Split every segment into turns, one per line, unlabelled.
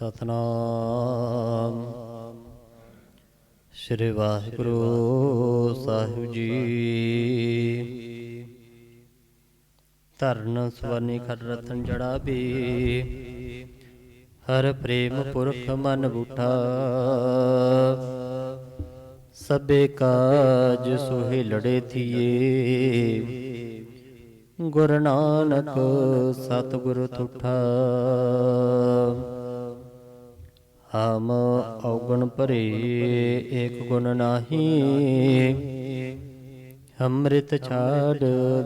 ਸਤਨਾਮ। ਸ੍ਰੀ ਵਾਹਿਗੁਰੂ ਸਾਹਿਬ ਜੀ। ਧਰਨ ਸਵਰਨੀ ਖੜ ਰਤਨ ਜੜਾ ਵੀ ਹਰ ਪ੍ਰੇਮ ਪੁਰਖ ਮਨ ਬੂਠਾ। ਸਭੇ ਕਾਜ ਸੁਹੇ ਲੜੇ ਥੀਏ। ਗੁਰੂ ਨਾਨਕ ਸਤਿਗੁਰ ਤੁਠਾ। ਹਮ ਔਗਣ ਭਰੇ, ਏਕ ਗੁਣ ਨਾਹੀ। ਅੰਮ੍ਰਿਤ ਛਾੜ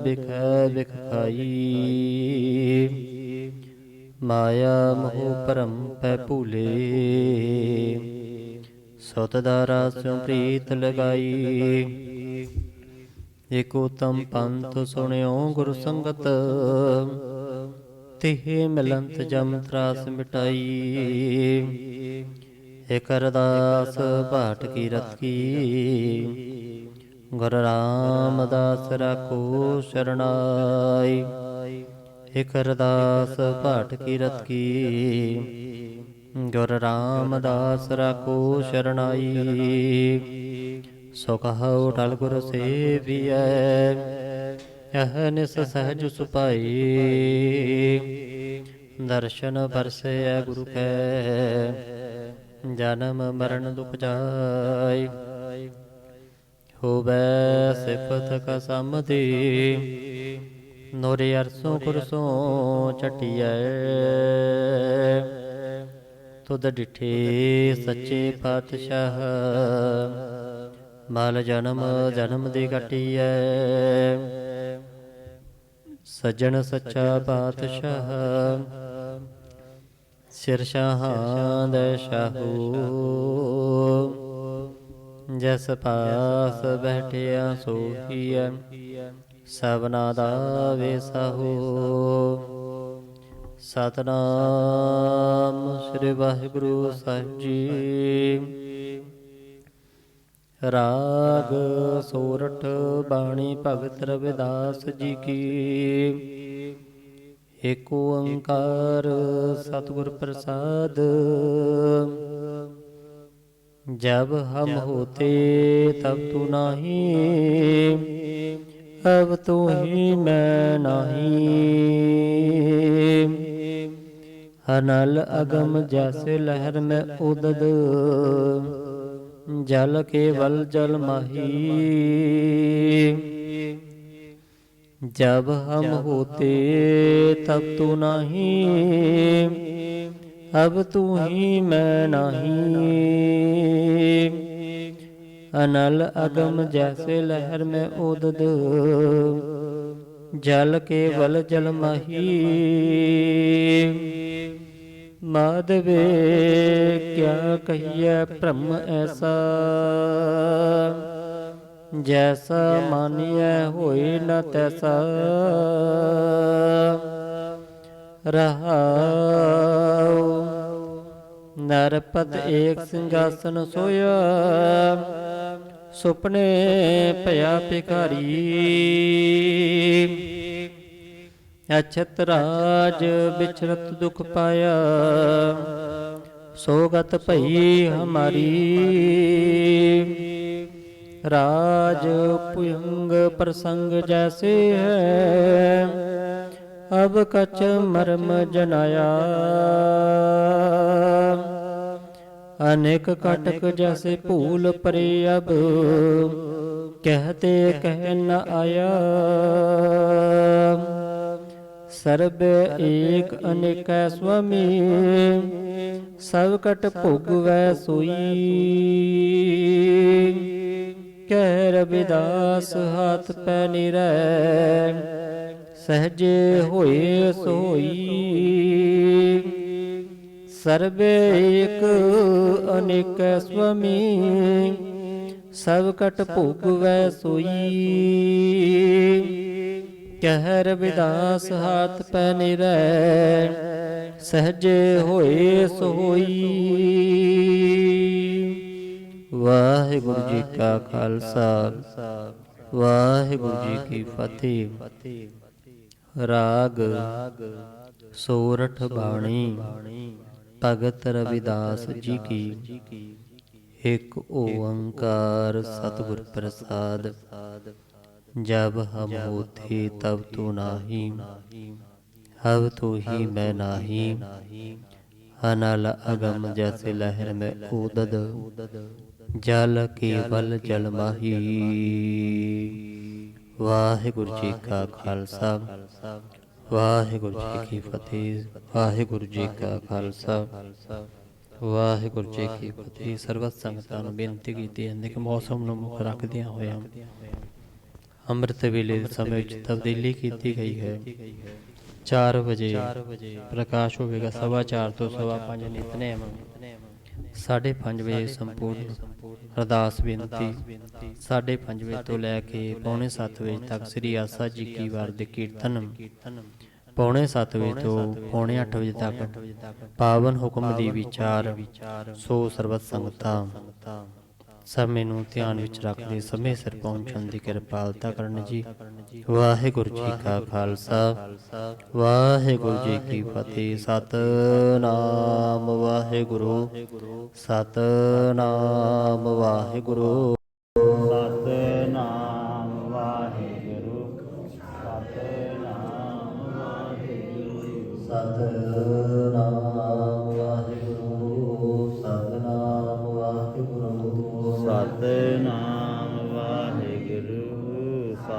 ਬਿਖੈ ਬਿਖ ਮਾਇਆ ਮੋਹ ਭਰਮ ਪੈ ਭੂਲੇ। ਸਤ ਦਾਰਾ ਸਿਉ ਪ੍ਰੀਤ ਲਗਾਈ। ਏਕ ਉਤਮ ਪੰਥ ਸੁਣਿਓ ਗੁਰ ਸੰਗਤ। ਤਿਹੇ ਮਿਲੰਤ ਜਮ ਤਰਾਸ ਮਿਟਾਈ। ਏਕ ਅਰਦਾਸ ਭਾਟ ਕੀ ਰਤ ਕੀ। ਗੁਰ ਰਾਮਦਾਸ ਰਾਖੋ ਸ਼ਰਣਾਈ। ਏਕ ਅਰਦਾਸ ਭਾਟ ਕੀ ਰਤ ਕੀ। ਗੁਰ ਰਾਮਦਾਸ ਰਾਖੋ ਸ਼ਰਣਾਈ। ਸੋ ਕਹਉ ਟਲ ਗੁਰ ਸੇਵੀਐ। ਅਹਨਿਸ ਸਹਜ ਸੁਪਾਈ। ਦਰਸ਼ਨ ਪਰਸੈ ਗੁਰੂ ਕੈ, ਜਨਮ ਮਰਨ ਦੁਖ ਜਾਈ ਹੋਵੇ ਸਿਫਤ ਕਾ ਨੋਰੇ ਅਰਸੋਂ ਕੁਰਸੋਂ ਚਟਿਐ ਤੁਧ ਡਿਠੇ ਸੱਚੇ ਪਾਤਸ਼ਾਹ ਮਲ ਜਨਮ ਜਨਮ ਦੀ ਘਟੀਐ। ਸਜਣ ਸੱਚਾ ਪਾਤਸ਼ਾਹ। ਸਿਰ ਸ਼ਾਹਾਂ ਦੇ ਸ਼ਾਹੂ। ਜਸ ਪਾਸ ਬੈਠਿਆ ਸੋਹੀਐ ਸਭਨਾ ਦਾ ਵੇਸਾਹੂ ਸਤਨਾਮ ਸ੍ਰੀ ਵਾਹਿਗੁਰੂ ਸਾਹਿਬ ਜੀ। ਰਾਗ ਸੋਰਠ ਬਾਣੀ ਭਗਤ ਰਵਿਦਾਸ ਜੀ ਕੀ। ਏਕ ਓੰਕਾਰ ਸਤਿਗੁਰ ਪ੍ਰਸਾਦ। ਜਬ ਹਮ ਹੋਤੇ ਤਬ ਤੂੰ ਨਾਹੀ। ਅਬ ਤੂੰ ਹੀ ਮੈਂ ਨਾਹੀ। ਹਨਲ ਅਗਮ ਜੈਸੇ ਲਹਿਰ ਮੈਂ ਉਦਦ। जल केवल जल माही जब हम होते तब तू नहीं अब तू ही मैं नहीं अनल अगम जैसे लहर में उदद जल केवल जल मही ਦੇਵੇ ਕਿਆ ਕਹੀਏ ਭ੍ਰਮ ਐਸਾ? ਜੈਸਾ ਮਾਨਿਐ ਹੋਏ ਨ ਤੈਸਾ। ਰਹਾਉ, ਨਰਪਤ ਏਕ ਸਿੰਘਾਸਨ ਸੋਇਆ। ਸੁਪਨੇ ਭਇਆ ਭਿਖਾਰੀ। ਅਛਤ ਰਾਜ ਵਿਚਰਤ ਦੁਖ ਪਾਇਆ। ਸੋਗਤ ਭਈ ਹਮਾਰੀ। ਰਾਜ ਪੁਯੰਗ ਪ੍ਰਸੰਗ ਜੈਸੇ ਹੈ। ਅਬ ਕਛ ਮਰਮ ਜਨਾਇਆ। ਅਨੇਕ ਕਟਕ ਜੈਸੇ ਭੂਲ ਪਰੇ ਅਬ। ਕਹਤੇ ਕਹਿ ਨ ਆਇਆ। ਸਰਬ ਏਕ ਅਨੇਕੈ ਸੁਆਮੀ, ਸਭ ਕਟ ਭੋਗਵੈ ਸੋਈ। ਕਹਿ ਰਵਿਦਾਸ, ਹੱਥ ਪੈ ਨਿਰੈ, ਸਹਜੇ ਹੋਏ ਸੋਈ। ਸਰਬੇ ਏਕ ਅਨੇਕ ਸੁਆਮੀ, ਸਭ ਕਟ ਭੋਗਵੈ ਸੋਈ। ਕਹਿ ਰਵਿਦਾਸ ਹਾਥ ਪੈ ਨਿਰੈ ਸਹਜੇ ਹੋਏ ਸੋਈ। ਵਾਹਿਗੁਰੂ ਜੀ ਕਾ ਖਾਲਸਾ, ਵਾਹਿਗੁਰੂ ਜੀ ਕੀ ਫਤਿਹ। ਰਾਗ ਸੋਰਠ ਬਾਣੀ, ਭਗਤ ਰਵਿਦਾਸ ਜੀ ਕੀ। ਇੱਕ ਓੰਕਾਰ ਸਤਿਗੁਰ ਪ੍ਰਸਾਦ। जब हम होते तब तो नाही हब तो ही मैं नाही अनल अगम जैसे लहर में उदद जल केवल जल माही ਵਾਹਿਗੁਰੂ ਜੀ ਕਾ ਖਾਲਸਾ, ਵਾਹਿਗੁਰੂ ਜੀ ਕੀ ਫਤਿਹ, ਵਾਹਿਗੁਰੂ ਜੀ ਕਾ ਖਾਲਸਾ, ਵਾਹਿਗੁਰੂ ਜੀ ਕੀ ਫਤਿਹ। ਸਰਬਤ ਸੰਗਤਾਂ ਨੂੰ ਬੇਨਤੀ ਕੀਤੀ ਹੈ ਕਿ ਮੌਸਮ ਨੂੰ ਮੁੱਖ ਰੱਖਦਿਆਂ ਹੋਇਆ ਅੰਮ੍ਰਿਤ ਵੇਲੇ ਦੇ ਸਮੇਂ ਵਿੱਚ ਤਬਦੀਲੀ ਕੀਤੀ ਗਈ ਹੈ। 4 ਵਜੇ ਪ੍ਰਕਾਸ਼ ਹੋਵੇਗਾ ਸਵਾ 4 ਤੋਂ ਸਵਾ 5 ਨਿਤਨੇਮ। 5:30 ਵਜੇ ਸੰਪੂਰਨ ਅਰਦਾਸ ਬੇਨਤੀ। 5:30 ਵਜੇ ਤੋਂ ਲੈ ਕੇ ਪੌਣੇ 7 ਵਜੇ ਤੱਕ ਸ੍ਰੀ ਆਸਾ ਜੀ ਕੀ ਵਾਰ ਦੇ ਕੀਰਤਨ। ਪੌਣੇ 7 ਵਜੇ ਤੋਂ ਪੌਣੇ 8 ਵਜੇ ਤੱਕ ਪਾਵਨ ਹੁਕਮ ਦੀ ਵਿਚਾਰ। ਸੋ ਸਰਬਤ ਸੰਗਤਾਂ। ਸਮੇਂ ਨੂੰ ਧਿਆਨ ਵਿੱਚ ਰੱਖਦੇ ਸਮੇਂ ਸਿਰ ਪਹੁੰਚਣ ਦੀ ਕਿਰਪਾਲਤਾ ਕਰਨ ਜੀ। ਵਾਹਿਗੁਰੂ ਜੀ ਕਾ ਖਾਲਸਾ। ਵਾਹਿਗੁਰੂ ਜੀ ਕੀ ਫਤਿਹ। ਸਤਨਾਮ ਵਾਹਿਗੁਰੂ। ਸਤਨਾਮ ਵਾਹਿਗੁਰੂ।